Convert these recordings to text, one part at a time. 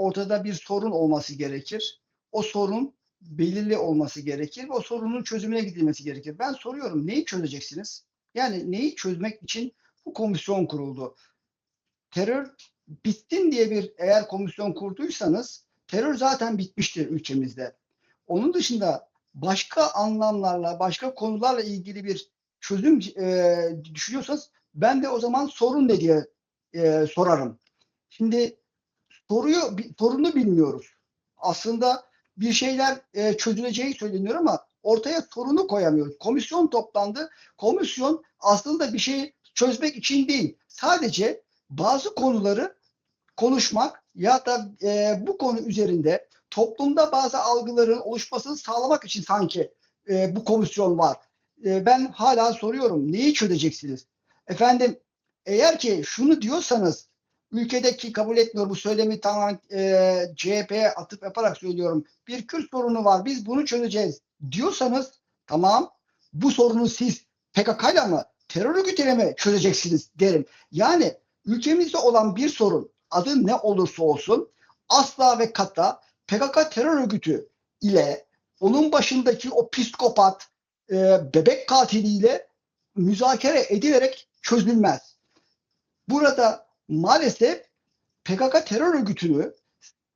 ortada bir sorun olması gerekir. O sorun belirli olması gerekir ve o sorunun çözümüne gidilmesi gerekir. Ben soruyorum neyi çözeceksiniz? Yani neyi çözmek için bu komisyon kuruldu? Terör bitsin diye bir eğer komisyon kurduysanız terör zaten bitmiştir ülkemizde. Onun dışında başka anlamlarla, başka konularla ilgili bir çözüm e, düşünüyorsanız ben de o zaman sorun ne diye e, sorarım. Şimdi soruyu sorunu bilmiyoruz. Aslında bir şeyler e, çözüleceği söyleniyor ama ortaya sorunu koyamıyoruz. Komisyon toplandı. Komisyon aslında bir şeyi çözmek için değil. Sadece bazı konuları konuşmak ya da e, bu konu üzerinde toplumda bazı algıların oluşmasını sağlamak için sanki e, bu komisyon var. E, ben hala soruyorum neyi çözeceksiniz? Efendim eğer ki şunu diyorsanız ülkedeki kabul etmiyor bu söylemi tamamen e, CHP'ye atıp yaparak söylüyorum. Bir Kürt sorunu var biz bunu çözeceğiz diyorsanız tamam bu sorunu siz PKK'yla mı terör örgütüyle mi çözeceksiniz derim. Yani ülkemizde olan bir sorun adı ne olursa olsun asla ve kata PKK terör örgütü ile onun başındaki o psikopat e, bebek katiliyle müzakere edilerek çözülmez. Burada maalesef PKK terör örgütünü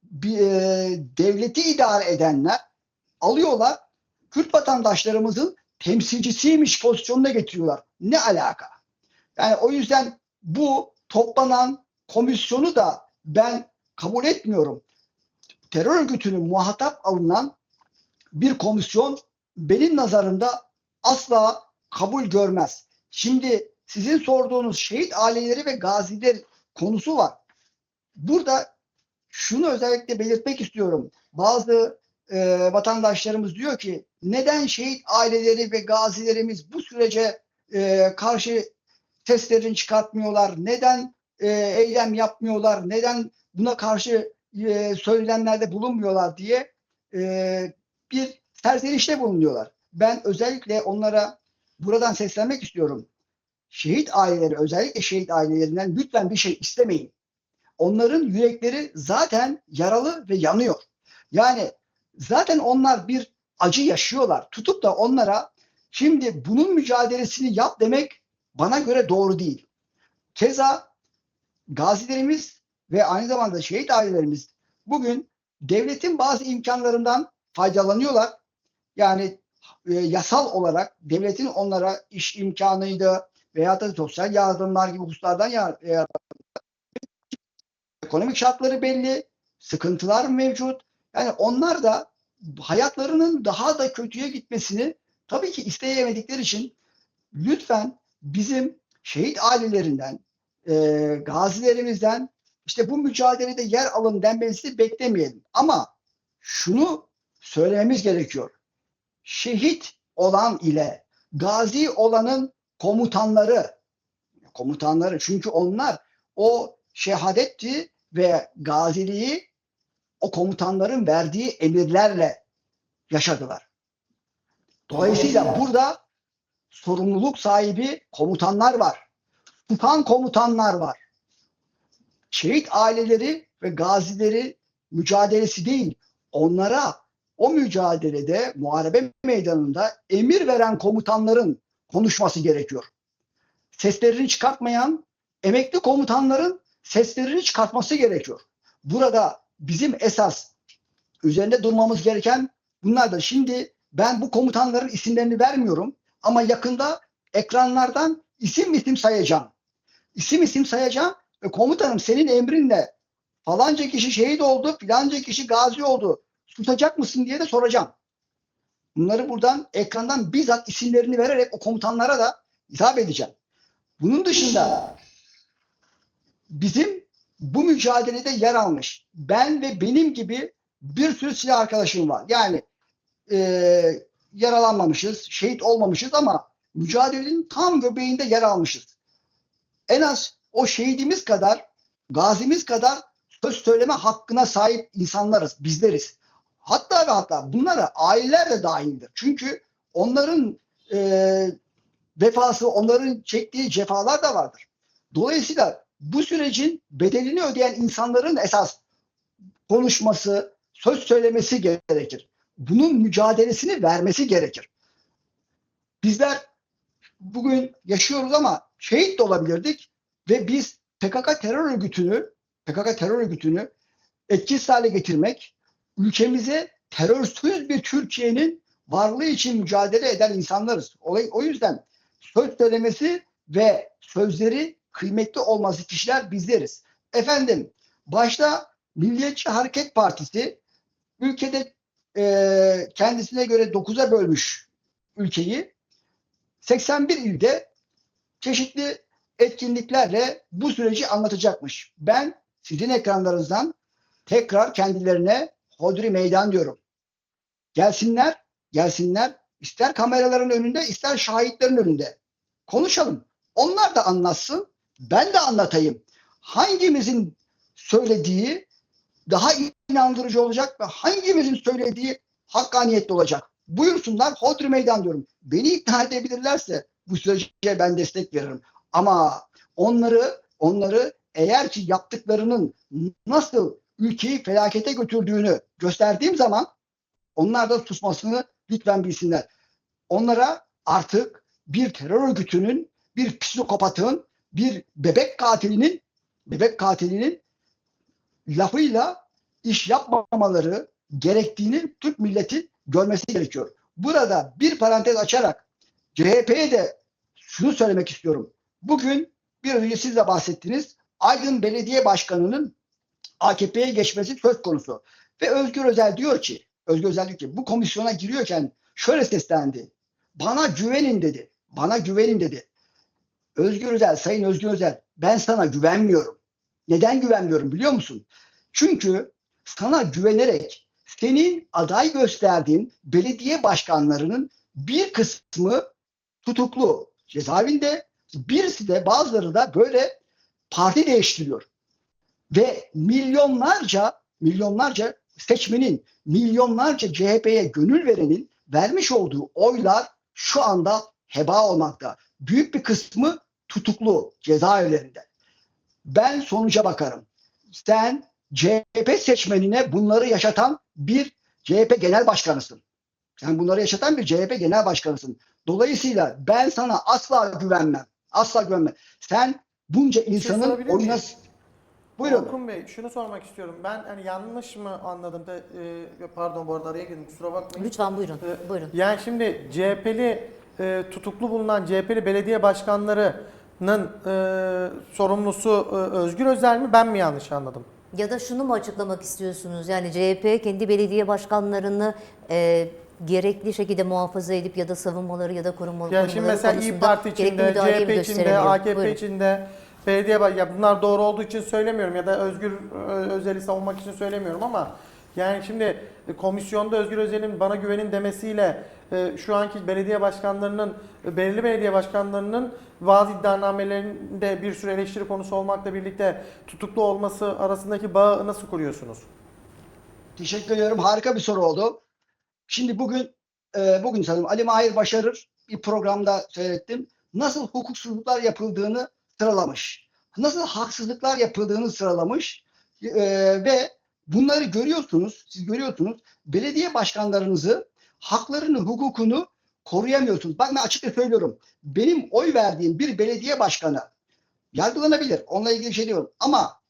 bir, e, devleti idare edenler alıyorlar Kürt vatandaşlarımızın temsilcisiymiş pozisyonuna getiriyorlar. Ne alaka? Yani o yüzden bu toplanan komisyonu da ben kabul etmiyorum. Terör örgütünün muhatap alınan bir komisyon benim nazarımda asla kabul görmez. Şimdi sizin sorduğunuz şehit aileleri ve gaziler konusu var. Burada şunu özellikle belirtmek istiyorum. Bazı e, vatandaşlarımız diyor ki neden şehit aileleri ve gazilerimiz bu sürece e, karşı seslerini çıkartmıyorlar? Neden e, eylem yapmıyorlar? Neden buna karşı e, söylemlerde bulunmuyorlar diye e, bir serzenişte bulunuyorlar. Ben özellikle onlara buradan seslenmek istiyorum. Şehit aileleri özellikle şehit ailelerinden lütfen bir şey istemeyin. Onların yürekleri zaten yaralı ve yanıyor. Yani zaten onlar bir acı yaşıyorlar. Tutup da onlara şimdi bunun mücadelesini yap demek bana göre doğru değil. Keza gazilerimiz ve aynı zamanda şehit ailelerimiz bugün devletin bazı imkanlarından faydalanıyorlar. Yani e, yasal olarak devletin onlara iş imkanıydı veya da sosyal yardımlar gibi hususlardan yar- e, ekonomik şartları belli, sıkıntılar mevcut. Yani onlar da hayatlarının daha da kötüye gitmesini tabii ki isteyemedikleri için lütfen bizim şehit ailelerinden, e, gazilerimizden işte bu mücadelede yer alın denmesini beklemeyelim. Ama şunu söylememiz gerekiyor. Şehit olan ile gazi olanın komutanları, komutanları çünkü onlar o şehadetti ve gaziliği o komutanların verdiği emirlerle yaşadılar. Dolayısıyla burada sorumluluk sahibi komutanlar var. Tutan komutanlar var. Şehit aileleri ve gazileri mücadelesi değil, onlara o mücadelede muharebe meydanında emir veren komutanların konuşması gerekiyor. Seslerini çıkartmayan emekli komutanların seslerini çıkartması gerekiyor. Burada bizim esas üzerinde durmamız gereken bunlardır. Şimdi ben bu komutanların isimlerini vermiyorum ama yakında ekranlardan isim isim sayacağım. İsim isim sayacağım ve komutanım senin emrinle falanca kişi şehit oldu, filanca kişi gazi oldu. Tutacak mısın diye de soracağım. Bunları buradan ekrandan bizzat isimlerini vererek o komutanlara da hitap edeceğim. Bunun dışında bizim bu mücadelede yer almış ben ve benim gibi bir sürü silah arkadaşım var. Yani e, yaralanmamışız, şehit olmamışız ama mücadelenin tam göbeğinde yer almışız. En az o şehidimiz kadar, gazimiz kadar söz söyleme hakkına sahip insanlarız, bizleriz. Hatta ve hatta bunlara aileler de dahildir. Çünkü onların e, vefası, onların çektiği cefalar da vardır. Dolayısıyla bu sürecin bedelini ödeyen insanların esas konuşması, söz söylemesi gerekir. Bunun mücadelesini vermesi gerekir. Bizler bugün yaşıyoruz ama şehit de olabilirdik ve biz PKK terör örgütünü PKK terör örgütünü etkisiz hale getirmek, ülkemize terörsüz bir Türkiye'nin varlığı için mücadele eden insanlarız. Olay, o yüzden söz söylemesi ve sözleri kıymetli olması kişiler bizleriz. Efendim başta Milliyetçi Hareket Partisi ülkede e, kendisine göre 9'a bölmüş ülkeyi 81 ilde çeşitli etkinliklerle bu süreci anlatacakmış. Ben sizin ekranlarınızdan tekrar kendilerine hodri meydan diyorum. Gelsinler, gelsinler. İster kameraların önünde, ister şahitlerin önünde. Konuşalım. Onlar da anlatsın, ben de anlatayım. Hangimizin söylediği daha inandırıcı olacak ve hangimizin söylediği hakkaniyetli olacak? Buyursunlar, hodri meydan diyorum. Beni ikna edebilirlerse bu sürece ben destek veririm. Ama onları onları eğer ki yaptıklarının nasıl ülkeyi felakete götürdüğünü gösterdiğim zaman onlar da susmasını lütfen bilsinler. Onlara artık bir terör örgütünün, bir psikopatın, bir bebek katilinin bebek katilinin lafıyla iş yapmamaları gerektiğini Türk milleti görmesi gerekiyor. Burada bir parantez açarak CHP'ye de şunu söylemek istiyorum. Bugün bir önce siz de bahsettiniz. Aydın Belediye Başkanı'nın AKP'ye geçmesi söz konusu. Ve Özgür Özel diyor ki, Özgür Özel diyor ki bu komisyona giriyorken şöyle seslendi. Bana güvenin dedi. Bana güvenin dedi. Özgür Özel, Sayın Özgür Özel ben sana güvenmiyorum. Neden güvenmiyorum biliyor musun? Çünkü sana güvenerek senin aday gösterdiğin belediye başkanlarının bir kısmı tutuklu cezaevinde, birisi de bazıları da böyle parti değiştiriyor. Ve milyonlarca milyonlarca seçmenin, milyonlarca CHP'ye gönül verenin vermiş olduğu oylar şu anda heba olmakta. Büyük bir kısmı tutuklu cezaevlerinde. Ben sonuca bakarım. Sen CHP seçmenine bunları yaşatan bir CHP genel başkanısın. Sen bunları yaşatan bir CHP genel başkanısın. Dolayısıyla ben sana asla güvenmem. Asla güvenmem. Sen bunca insanın şey oyuna... Buyurun. Orkun Bey şunu sormak istiyorum. Ben hani yanlış mı anladım da e, pardon bu arada araya girdim kusura bakmayın. Lütfen buyurun. Ee, Buyurun. Yani şimdi CHP'li e, tutuklu bulunan CHP'li belediye başkanlarının e, sorumlusu e, Özgür Özel mi ben mi yanlış anladım? Ya da şunu mu açıklamak istiyorsunuz? Yani CHP kendi belediye başkanlarını e, gerekli şekilde muhafaza edip ya da savunmaları ya da korumaları Yani şimdi mesela İyi Parti içinde, CHP içinde, AKP içinde belediye baş- ya bunlar doğru olduğu için söylemiyorum ya da Özgür e, Özel'i savunmak için söylemiyorum ama yani şimdi e, komisyonda Özgür Özel'in bana güvenin demesiyle e, şu anki belediye başkanlarının belirli belediye başkanlarının bazı iddianamelerinde bir sürü eleştiri konusu olmakla birlikte tutuklu olması arasındaki bağı nasıl kuruyorsunuz? Teşekkür ediyorum. Harika bir soru oldu. Şimdi bugün bugün sanırım Ali Mahir Başarır bir programda seyrettim. Nasıl hukuksuzluklar yapıldığını sıralamış. Nasıl haksızlıklar yapıldığını sıralamış. E, ve bunları görüyorsunuz, siz görüyorsunuz. Belediye başkanlarınızı haklarını, hukukunu koruyamıyorsunuz. Bak ben açıkça söylüyorum. Benim oy verdiğim bir belediye başkanı yargılanabilir. Onunla ilgili bir şey diyorum. Ama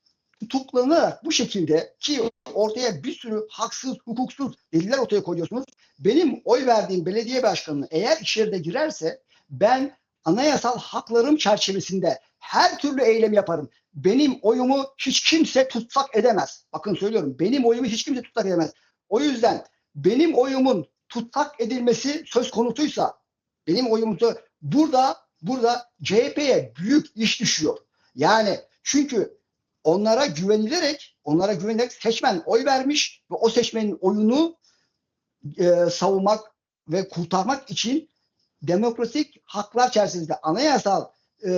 tutuklanarak bu şekilde ki ortaya bir sürü haksız, hukuksuz deliller ortaya koyuyorsunuz. Benim oy verdiğim belediye başkanı eğer içeride girerse ben anayasal haklarım çerçevesinde her türlü eylem yaparım. Benim oyumu hiç kimse tutsak edemez. Bakın söylüyorum. Benim oyumu hiç kimse tutsak edemez. O yüzden benim oyumun tutsak edilmesi söz konusuysa benim oyumuzu burada burada CHP'ye büyük iş düşüyor. Yani çünkü onlara güvenilerek onlara güvenilerek seçmen oy vermiş ve o seçmenin oyunu e, savunmak ve kurtarmak için demokratik haklar çerçevesinde anayasal e,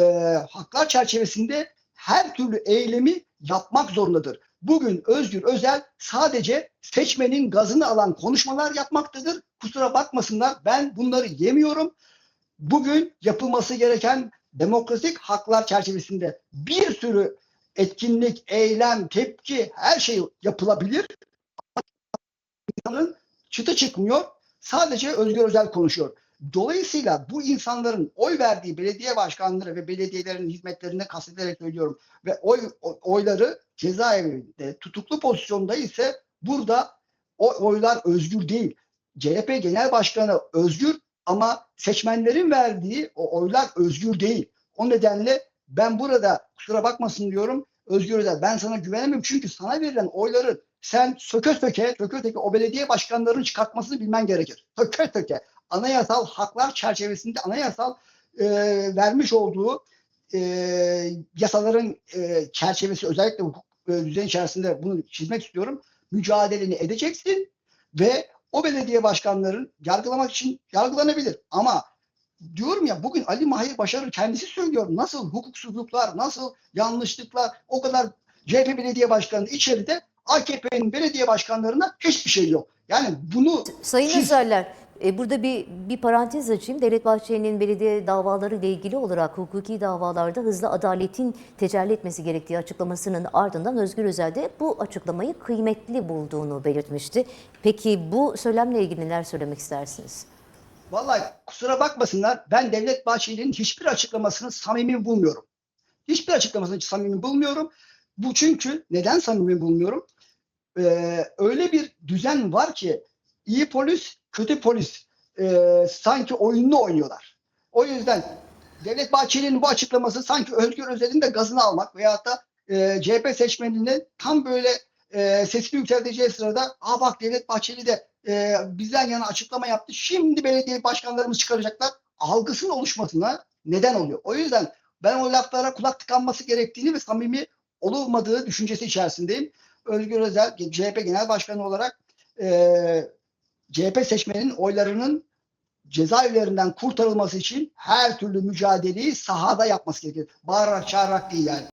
haklar çerçevesinde her türlü eylemi yapmak zorundadır. Bugün Özgür Özel sadece seçmenin gazını alan konuşmalar yapmaktadır. Kusura bakmasınlar ben bunları yemiyorum. Bugün yapılması gereken demokratik haklar çerçevesinde bir sürü etkinlik, eylem, tepki her şey yapılabilir. İnsanların çıtı çıkmıyor. Sadece Özgür Özel konuşuyor. Dolayısıyla bu insanların oy verdiği belediye başkanları ve belediyelerin hizmetlerine kastederek söylüyorum ve oy oyları cezaevinde tutuklu pozisyonda ise burada o oylar özgür değil. CHP Genel Başkanı özgür ama seçmenlerin verdiği o oylar özgür değil. O nedenle ben burada kusura bakmasın diyorum Özgür Özel ben sana güvenemiyorum çünkü sana verilen oyları sen söke söke söke söke o belediye başkanlarının çıkartmasını bilmen gerekir. Söke söke anayasal haklar çerçevesinde anayasal e, vermiş olduğu e, yasaların e, çerçevesi özellikle hukuk e, düzen içerisinde bunu çizmek istiyorum. Mücadeleni edeceksin ve o belediye başkanların yargılamak için yargılanabilir. Ama diyorum ya bugün Ali Mahir Başarır kendisi söylüyor. Nasıl hukuksuzluklar, nasıl yanlışlıklar o kadar CHP belediye başkanı içeride AKP'nin belediye başkanlarına hiçbir şey yok. Yani bunu Sayın siz- Özerler, e, burada bir bir parantez açayım. Devlet Bahçeli'nin belediye davaları ile ilgili olarak hukuki davalarda hızlı adaletin tecelli etmesi gerektiği açıklamasının ardından Özgür Özel de bu açıklamayı kıymetli bulduğunu belirtmişti. Peki bu söylemle ilgili neler söylemek istersiniz? Vallahi kusura bakmasınlar ben Devlet Bahçeli'nin hiçbir açıklamasını samimi bulmuyorum. Hiçbir açıklamasını samimi bulmuyorum. Bu çünkü neden samimi bulmuyorum? Ee, öyle bir düzen var ki iyi polis, kötü polis ee, sanki oyununu oynuyorlar. O yüzden Devlet Bahçeli'nin bu açıklaması sanki Özgür Özel'in de gazını almak veyahut da e, CHP seçmeninin tam böyle e, sesini yükselteceği sırada aa bak Devlet Bahçeli de e, bizden yana açıklama yaptı. Şimdi belediye başkanlarımız çıkaracaklar. Algısının oluşmasına neden oluyor. O yüzden ben o laflara kulak tıkanması gerektiğini ve samimi olmadığı düşüncesi içerisindeyim. Özgür Özel CHP Genel Başkanı olarak e, CHP seçmenin oylarının cezaevlerinden kurtarılması için her türlü mücadeleyi sahada yapması gerekir. Bağırarak çağırarak değil yani.